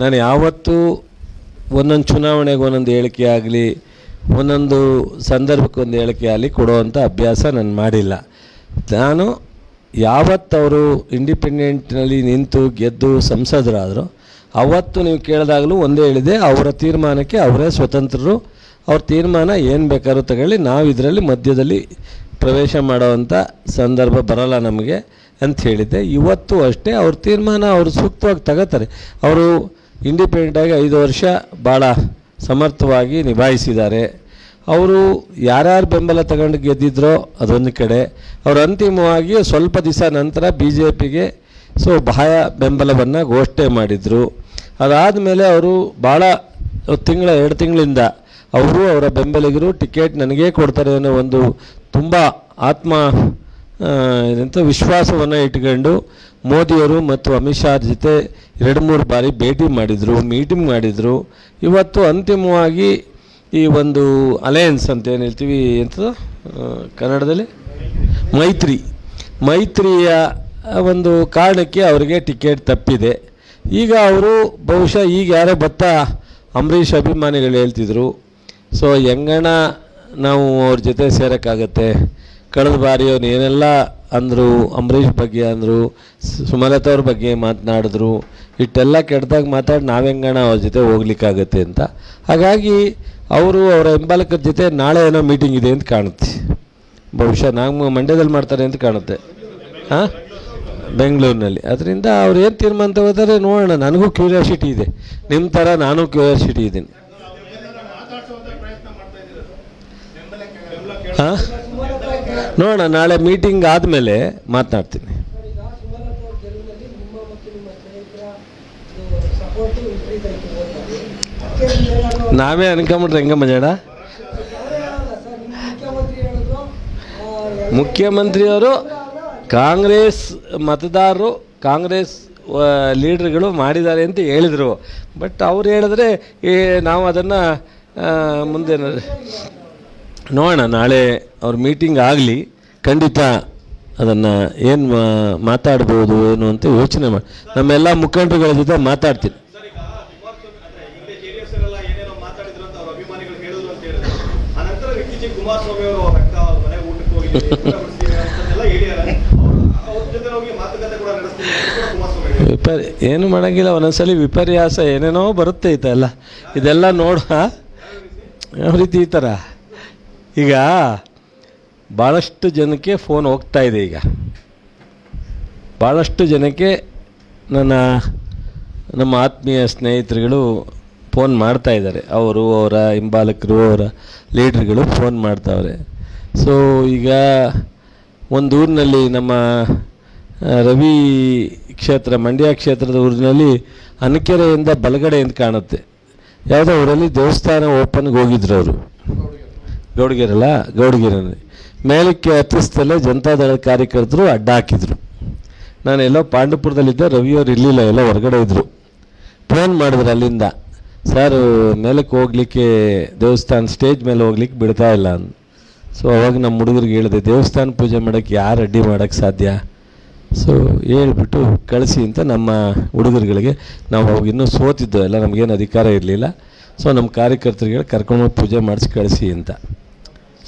ನಾನು ಯಾವತ್ತೂ ಒಂದೊಂದು ಚುನಾವಣೆಗೆ ಒಂದೊಂದು ಹೇಳಿಕೆ ಆಗಲಿ, ಒಂದೊಂದು ಸಂದರ್ಭಕ್ಕೆ ಒಂದು ಹೇಳಿಕೆ ಆಗಲಿ ಕೊಡುವಂಥ ಅಭ್ಯಾಸ ನಾನು ಮಾಡಿಲ್ಲ. ನಾನು ಯಾವತ್ತವರು ಇಂಡಿಪೆಂಡೆಂಟ್ನಲ್ಲಿ ನಿಂತು ಗೆದ್ದು ಸಂಸದರಾದರು, ಅವತ್ತು ನೀವು ಕೇಳಿದಾಗಲೂ ಒಂದೇ ಹೇಳಿದೆ, ಅವರ ತೀರ್ಮಾನಕ್ಕೆ ಅವರೇ ಸ್ವತಂತ್ರರು, ಅವ್ರ ತೀರ್ಮಾನ ಏನು ಬೇಕಾದ್ರೂ ತಗೊಳ್ಳಿ, ನಾವು ಇದರಲ್ಲಿ ಮಧ್ಯದಲ್ಲಿ ಪ್ರವೇಶ ಮಾಡೋವಂಥ ಸಂದರ್ಭ ಬರಲ್ಲ ನಮಗೆ ಅಂತ ಹೇಳಿದ್ದೆ. ಇವತ್ತು ಅಷ್ಟೇ ಅವ್ರ ತೀರ್ಮಾನ ಅವರು ಸೂಕ್ತವಾಗಿ ತಗೋತಾರೆ. ಅವರು ಇಂಡಿಪೆಂಡೆಂಟಾಗಿ ಐದು ವರ್ಷ ಭಾಳ ಸಮರ್ಥವಾಗಿ ನಿಭಾಯಿಸಿದ್ದಾರೆ. ಅವರು ಯಾರ್ಯಾರು ಬೆಂಬಲ ತಗೊಂಡು ಗೆದ್ದಿದ್ರೋ ಅದೊಂದು ಕಡೆ. ಅವರು ಅಂತಿಮವಾಗಿ ಸ್ವಲ್ಪ ದಿವಸ ನಂತರ ಬಿ ಜೆ ಪಿಗೆ ಸೊ ಬಾಹ್ಯ ಬೆಂಬಲವನ್ನು ಘೋಷಣೆ ಮಾಡಿದರು. ಅದಾದಮೇಲೆ ಅವರು ಭಾಳ ತಿಂಗಳ, ಎರಡು ತಿಂಗಳಿಂದ ಅವರು ಅವರ ಬೆಂಬಲಿಗರು ಟಿಕೆಟ್ ನನಗೇ ಕೊಡ್ತಾರೆ ಅನ್ನೋ ಒಂದು ತುಂಬ ಆತ್ಮ ಏನಂತ ವಿಶ್ವಾಸವನ್ನು ಇಟ್ಕೊಂಡು ಮೋದಿಯವರು ಮತ್ತು ಅಮಿತ್ ಶಾ ಜೊತೆ ಎರಡು ಮೂರು ಬಾರಿ ಭೇಟಿ ಮಾಡಿದರು ಮೀಟಿಂಗ್ ಮಾಡಿದರು. ಇವತ್ತು ಅಂತಿಮವಾಗಿ ಈ ಒಂದು ಅಲಯನ್ಸ್ ಅಂತ ಏನು ಹೇಳ್ತೀವಿ ಎಂಥದ್ದು ಕನ್ನಡದಲ್ಲಿ? ಮೈತ್ರಿ. ಮೈತ್ರಿಯ ಒಂದು ಕಾರಣಕ್ಕೆ ಅವರಿಗೆ ಟಿಕೆಟ್ ತಪ್ಪಿದೆ. ಈಗ ಅವರು ಬಹುಶಃ ಈಗ ಯಾರೋ ಬತ್ತ ಅಂಬರೀಷ್ ಅಭಿಮಾನಿಗಳು ಹೇಳ್ತಿದ್ರು. ಸೊ ಹೆಂಗಣ ನಾವು ಅವ್ರ ಜೊತೆ ಸೇರೋಕ್ಕಾಗತ್ತೆ? ಕಳೆದ ಬಾರಿ ಅವ್ರು ಏನೆಲ್ಲ ಅಂದರು ಅಂಬರೀಷ್ ಬಗ್ಗೆ ಅಂದರು ಸುಮಲತಾ ಅವ್ರ ಬಗ್ಗೆ ಮಾತನಾಡಿದ್ರು ಇಷ್ಟೆಲ್ಲ ಕೆಟ್ಟದಾಗ ಮಾತಾಡಿ ನಾವೆಂಗಣ ಅವ್ರ ಜೊತೆ ಹೋಗ್ಲಿಕ್ಕಾಗತ್ತೆ ಅಂತ. ಹಾಗಾಗಿ ಅವರು ಅವರ ಹಿಂಬಾಲಕರ ಜೊತೆ ನಾಳೆ ಏನೋ ಮೀಟಿಂಗ್ ಇದೆ ಅಂತ ಕಾಣುತ್ತೆ. ಬಹುಶಃ ನಾವು ಮಂಡ್ಯದಲ್ಲಿ ಮಾಡ್ತಾರೆ ಅಂತ ಕಾಣುತ್ತೆ. ಹಾಂ? ಬೆಂಗಳೂರಿನಲ್ಲಿ. ಅದರಿಂದ ಅವ್ರು ಏನು ತೀರ್ಮಾನ ತಗೋತಾರೆ ನೋಡೋಣ. ನನಗೂ ಕ್ಯೂರಿಯಾಸಿಟಿ ಇದೆ. ನಿಮ್ಮ ಥರ ನಾನು ಕ್ಯೂರಿಯಾಸಿಟಿ ಇದ್ದೀನಿ. ಹಾಂ? ನೋಡೋಣ, ನಾಳೆ ಮೀಟಿಂಗ್ ಆದಮೇಲೆ ಮಾತನಾಡ್ತೀನಿ. ನೀವು ಅನ್ಕೊಂಬಿಟ್ರೆ ಹೆಂಗಮ್ಮ ಜಡ ಮುಖ್ಯಮಂತ್ರಿಯವರು, ಕಾಂಗ್ರೆಸ್ ಮತದಾರರು, ಕಾಂಗ್ರೆಸ್ ಲೀಡರ್ಗಳು ಮಾಡಿದ್ದಾರೆ ಅಂತ ಹೇಳಿದರು. ಬಟ್ ಅವ್ರು ಹೇಳಿದ್ರೆ ನಾವು ಅದನ್ನು ಮುಂದೆ ನೋಡೋಣ, ನಾಳೆ ಅವ್ರ ಮೀಟಿಂಗ್ ಆಗಲಿ, ಖಂಡಿತ ಅದನ್ನು ಏನು ಮಾತಾಡ್ಬೋದು, ಏನು ಅಂತ ಯೋಚನೆ ಮಾಡಿ, ನಮ್ಮೆಲ್ಲ ಮುಖಂಡರುಗಳ ಜೊತೆ ಮಾತಾಡ್ತೀನಿ. ವಿಪರ್, ಏನು ಮಾಡೋಂಗಿಲ್ಲ, ಒಂದೊಂದ್ಸಲಿ ವಿಪರ್ಯಾಸ ಏನೇನೋ ಬರುತ್ತೆ ಇದೆಲ್ಲ ಇದೆಲ್ಲ ನೋಡ ಯಾವ ರೀತಿ ಈ ಥರ ಈಗ ಭಾಳಷ್ಟು ಜನಕ್ಕೆ ಫೋನ್ ಹೋಗ್ತಾ ಇದೆ ಈಗ. ಭಾಳಷ್ಟು ಜನಕ್ಕೆ ನನ್ನ, ನಮ್ಮ ಆತ್ಮೀಯ ಸ್ನೇಹಿತರುಗಳು ಫೋನ್ ಮಾಡ್ತಾ ಇದ್ದಾರೆ. ಅವರು, ಅವರ ಹಿಂಬಾಲಕರು, ಅವರ ಲೀಡ್ರ್ಗಳು ಫೋನ್ ಮಾಡ್ತಾವ್ರೆ. ಸೊ ಈಗ ಒಂದು ಊರಿನಲ್ಲಿ ನಮ್ಮ ರವಿ ಕ್ಷೇತ್ರ, ಮಂಡ್ಯ ಕ್ಷೇತ್ರದ ಊರಿನಲ್ಲಿ ಅನಕೆರೆಯಿಂದ ಬಲಗಡೆಯಿಂದ ಕಾಣುತ್ತೆ. ಯಾವುದೋ ಊರಲ್ಲಿ ದೇವಸ್ಥಾನ ಓಪನ್ಗೆ ಹೋಗಿದ್ರು ಅವರು. ಗೌಡಗೆರಲ್ಲ? ಗೌಡಗಿರಲ್ಲಿ ಮೇಲಕ್ಕೆ ಹತ್ತಿಸ್ತಲೇ ಜನತಾದಳ ಕಾರ್ಯಕರ್ತರು ಅಡ್ಡ ಹಾಕಿದ್ರು ನಾನು ಎಲ್ಲೋ ಪಾಂಡವಪುರದಲ್ಲಿದ್ದೆ ರವಿಯವರು ಇರಲಿಲ್ಲ, ಎಲ್ಲ ಹೊರಗಡೆ ಇದ್ದರು ಫೋನ್ ಮಾಡಿದ್ರು ಅಲ್ಲಿಂದ. ಸರ್, ಮೇಲಕ್ಕೆ ಹೋಗ್ಲಿಕ್ಕೆ ದೇವಸ್ಥಾನ ಸ್ಟೇಜ್ ಮೇಲೆ ಹೋಗ್ಲಿಕ್ಕೆ ಬಿಡ್ತಾ ಇಲ್ಲ ಅಂದ್. ಸೊ ಅವಾಗ ನಮ್ಮ ಹುಡುಗರಿಗೆ ಹೇಳಿದೆ, ದೇವಸ್ಥಾನ ಪೂಜೆ ಮಾಡೋಕ್ಕೆ ಯಾರು ಅಡ್ಡಿ ಮಾಡೋಕ್ಕೆ ಸಾಧ್ಯ? ಸೊ ಹೇಳ್ಬಿಟ್ಟು ಕಳಿಸಿ ಅಂತ ನಮ್ಮ ಹುಡುಗರುಗಳಿಗೆ, ನಾವು ಅವಾಗ ಇನ್ನೂ ಸೋತಿದ್ದೋ ಎಲ್ಲ ನಮಗೇನು ಅಧಿಕಾರ ಇರಲಿಲ್ಲ. ಸೊ ನಮ್ಮ ಕಾರ್ಯಕರ್ತರಿಗೆ ಕರ್ಕೊಂಡು ಪೂಜೆ ಮಾಡಿಸಿ ಕಳಿಸಿ ಅಂತ.